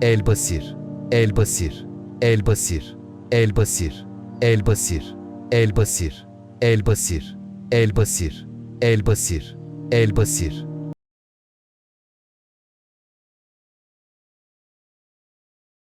El Basir, El Basir, El Basir, El Basir, El Basir, El Basir, El Basir, El Basir, El Basir, El Basir, El Basir,